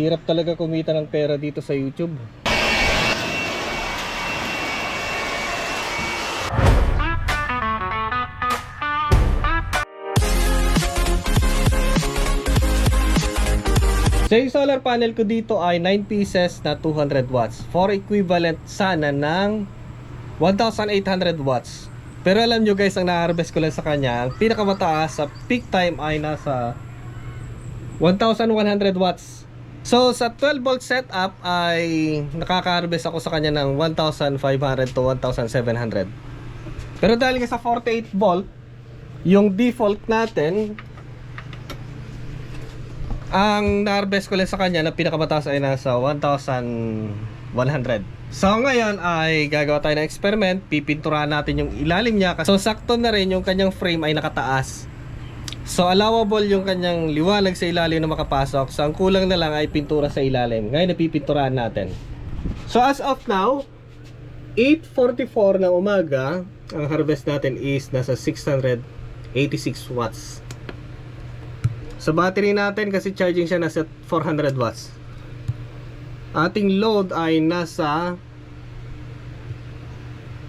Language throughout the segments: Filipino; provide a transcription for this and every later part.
Hirap talaga kumita ng pera dito sa YouTube. So yung solar panel ko dito ay 9 pieces na 200 watts for equivalent sana ng 1,800 watts. Pero alam nyo guys, ang na-harvest ko lang sa kanya, ang pinakamataas sa peak time ay nasa 1,100 watts. So sa 12 volt setup ay nakaka-harvest ako sa kanya ng 1,500 to 1,700. Pero dahil nga sa 48 volt, yung default natin ang na-harvest ko lang sa kanya na pinakamataas ay nasa 1,100. So ngayon ay gagawa tayo ng experiment, pipinturahan natin yung ilalim niya. So sakto na rin yung kanyang frame ay nakataas. So allowable yung kanyang liwanag sa ilalim na makapasok. So ang kulang na lang ay pintura sa ilalim. Ngayon napipinturahan natin. So as of now, 8.44 na umaga, ang harvest natin is nasa 686 watts. Sa battery natin kasi charging siya nasa 400 watts. Ating load ay nasa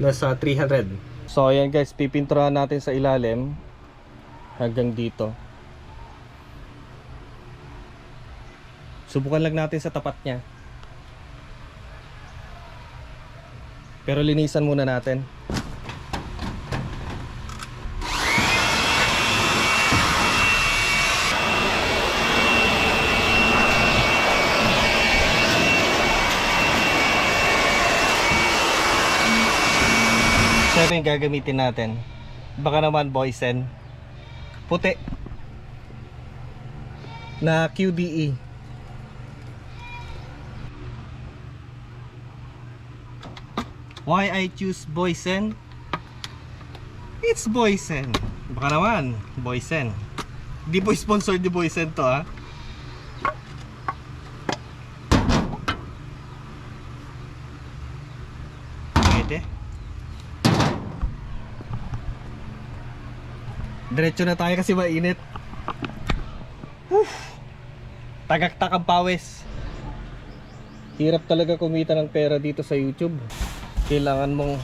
nasa 300. So ayan guys, pipinturahan natin sa ilalim hanggang dito. Subukan lang natin sa tapat niya. Pero linisan muna natin. Ito yung gagamitin natin. Baka naman boysen. Puti. Na. QDE. Why I choose boysen? It's boysen. Baka naman, boysen. Di po sponsored ni boysen to ah. Pwede. Diretso na tayo kasi mainit. Whew. Tagaktak ang pawis. Hirap talaga kumita ng pera dito sa YouTube. Kailangan mong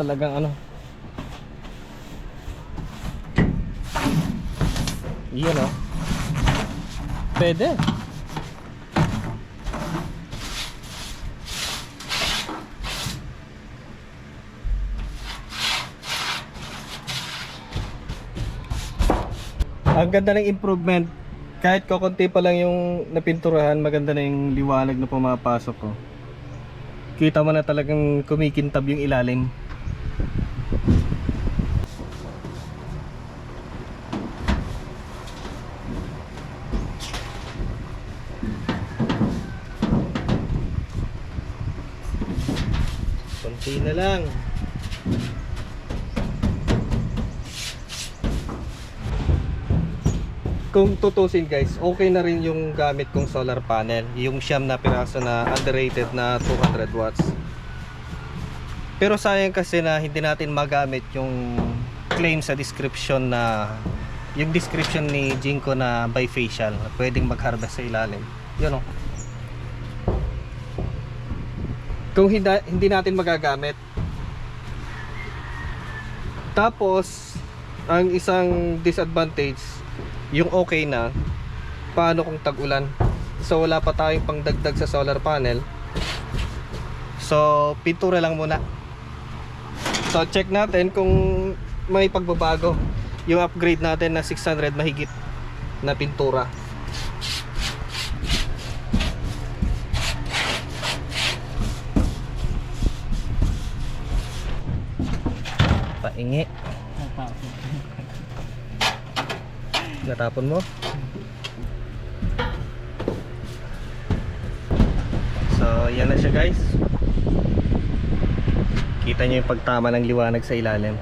talagang ano. Iyan oh. Pwede. Ang ganda ng improvement. Kahit kokonti pa lang yung napinturahan, maganda na yung liwanag na pumapasok ko. Kita mo na talagang kumikintab yung ilalim. Konti na lang. Kung tutusin guys, okay na rin yung gamit kong solar panel. Yung siyam na piraso na underrated na 200 watts. Pero sayang kasi na hindi natin magamit yung claim sa description na yung description ni Jinko na bifacial pwedeng mag-harvest sa ilalim. Yun o. Kung hindi, hindi natin magagamit. Tapos, ang isang disadvantage yung okay na paano kung tag-ulan? So wala pa tayong pangdagdag sa solar panel. So pintura lang muna. So check natin kung may pagbabago. Yung upgrade natin na 600 mahigit na pintura. Paingi natapon mo? So yan na siya guys. Kita nyo yung pagtama ng liwanag sa ilalim.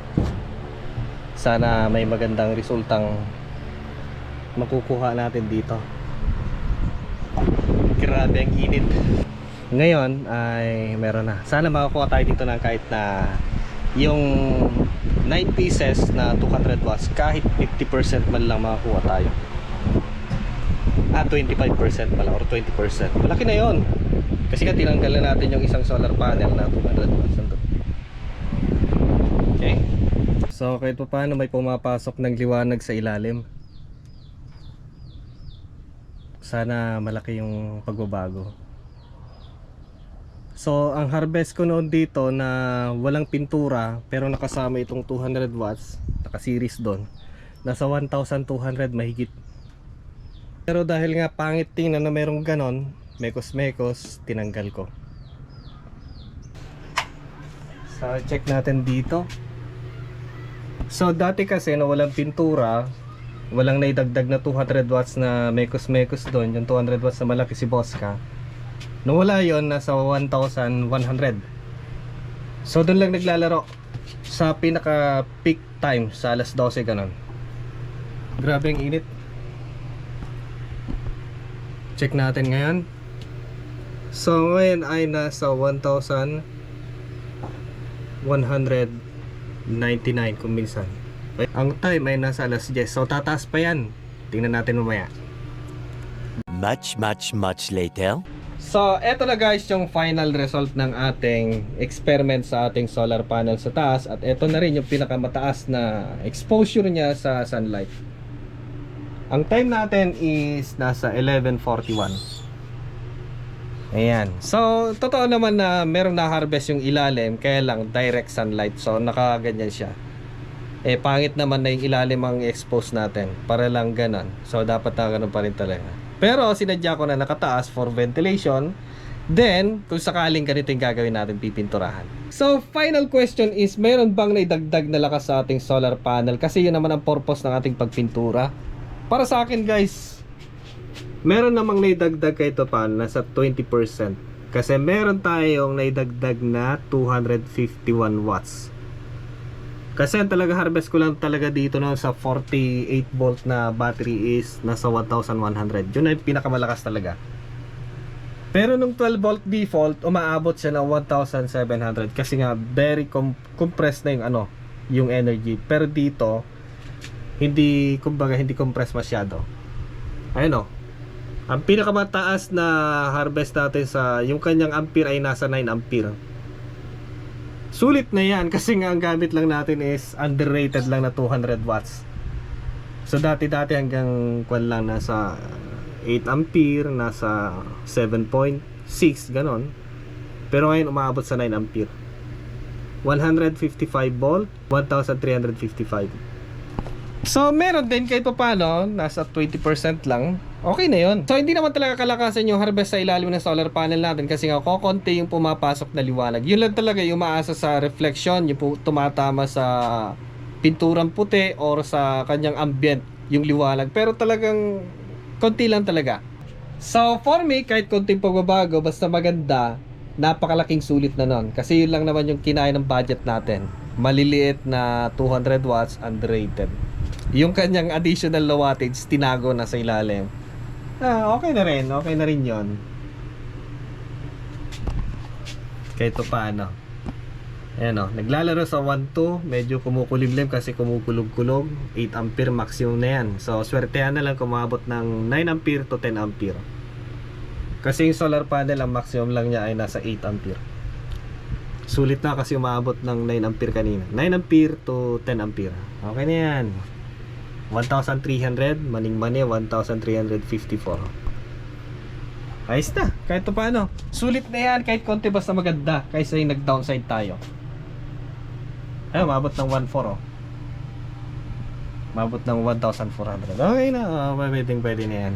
Sana may magandang resultang makukuha natin dito. Grabe ang init. Ngayon ay meron na. Sana makakuha tayo dito ng kahit na yung 9 pieces na 200 watts kahit 50% man lang makakuha tayo Ah, 25% pala or 20%. Malaki na yon. Kasi nga tinanggal na natin yung isang solar panel na 200 watts. Okay. So kahit pa paano may pumapasok ng liwanag sa ilalim. Sana malaki yung pagbabago. So ang harvest ko noon dito na walang pintura pero nakasama itong 200 watts, naka-series doon. Nasa 1,200 mahigit. Pero dahil nga pangit tingnan na merong ganon, mekos-mekos, tinanggal ko. So check natin dito. So dati kasi na walang pintura, walang naidagdag na 200 watts na mekos-mekos doon, yung 200 watts na malaki si Bosca. Nung wala yon nasa 1,100. So doon lang naglalaro sa pinaka peak time sa alas 12 ganun. Grabe ang init. Check natin ngayon. So ngayon ay nasa 1,199 kung minsan. Ang time ay nasa alas 10. So tataas pa yan. Tingnan natin mamaya. Much, much, much later. So, eto na guys yung final result ng ating experiment sa ating solar panel sa taas at eto na rin yung pinakamataas na exposure niya sa sunlight. Ang time natin is nasa 11:41. Ayan. So, totoo naman na merong na-harvest yung ilalim kaya lang direct sunlight. So, nakaganyan siya. Eh, pangit naman na yung ilalim ang expose natin. Para lang ganon. So, dapat na ganun pa rin talaga. Pero, sinadya ko na nakataas for ventilation. Then, kung sakaling ganito yung gagawin natin, pipinturahan. So, final question is, mayroon bang naidagdag na lakas sa ating solar panel? Kasi yun naman ang purpose ng ating pagpintura. Para sa akin guys, meron namang naidagdag kahit pa nasa 20%. Kasi meron tayong naidagdag na 251 watts. Kasi ang talaga harvest ko lang talaga dito no, sa 48 volt na battery is nasa 1100. Yun ay pinakamalakas talaga. Pero nung 12 volt default, umaabot siya ng 1700 kasi nga very com- compressed na yung ano, yung energy. Pero dito hindi kumbaga hindi compress masyado. Ayun oh. Ang pinakamataas na harvest natin sa yung kanyang ampere ay nasa 9 ampere. Sulit na yan kasi nga ang gamit lang natin is underrated lang na 200 watts. So dati-dati hanggang kwan lang nasa 8 ampere, nasa 7.6 ganon. Pero ngayon umaabot sa 9 ampere. 155 volt, 1355. So meron din kahit paano, nasa 20% lang. Okay na yon. So hindi naman talaga kalakasan yung harvest sa ilalim ng solar panel natin kasi nga kokonti yung pumapasok na liwanag. Yun lang talaga yung maasa sa reflection, yung tumatama sa pinturang puti or sa kanyang ambient yung liwanag. Pero talagang konti lang talaga. So for me, kahit konting pagbabago, basta maganda, napakalaking sulit na nun. Kasi yun lang naman yung kinaya ng budget natin. Maliliit na 200 watts underrated. Yung kanyang additional low wattage, tinago na sa ilalim. Ah, okay na rin. Okay na rin yon. Kahit pa paano. Ayan o, naglalaro sa 1.2, medyo kumukulimlim kasi kumukulog-kulog. 8 ampere maximum na yan. So, swertehan na lang kumabot ng 9 ampere to 10 ampere. Kasi yung solar panel, ang maximum lang niya ay nasa 8 ampere. Sulit na kasi umabot ng 9 ampere kanina. 9 ampere to 10 ampere. Okay na yan. 1,300, maning-mani 1,354. Ayos na, kahit pa paano. Sulit na yan, kahit konti basta maganda, kaysa yung nag-downside tayo. Ay, umabot ng 1,400 oh. Umabot ng 1,400. Okay na, oh, pwedeng pwede na yan.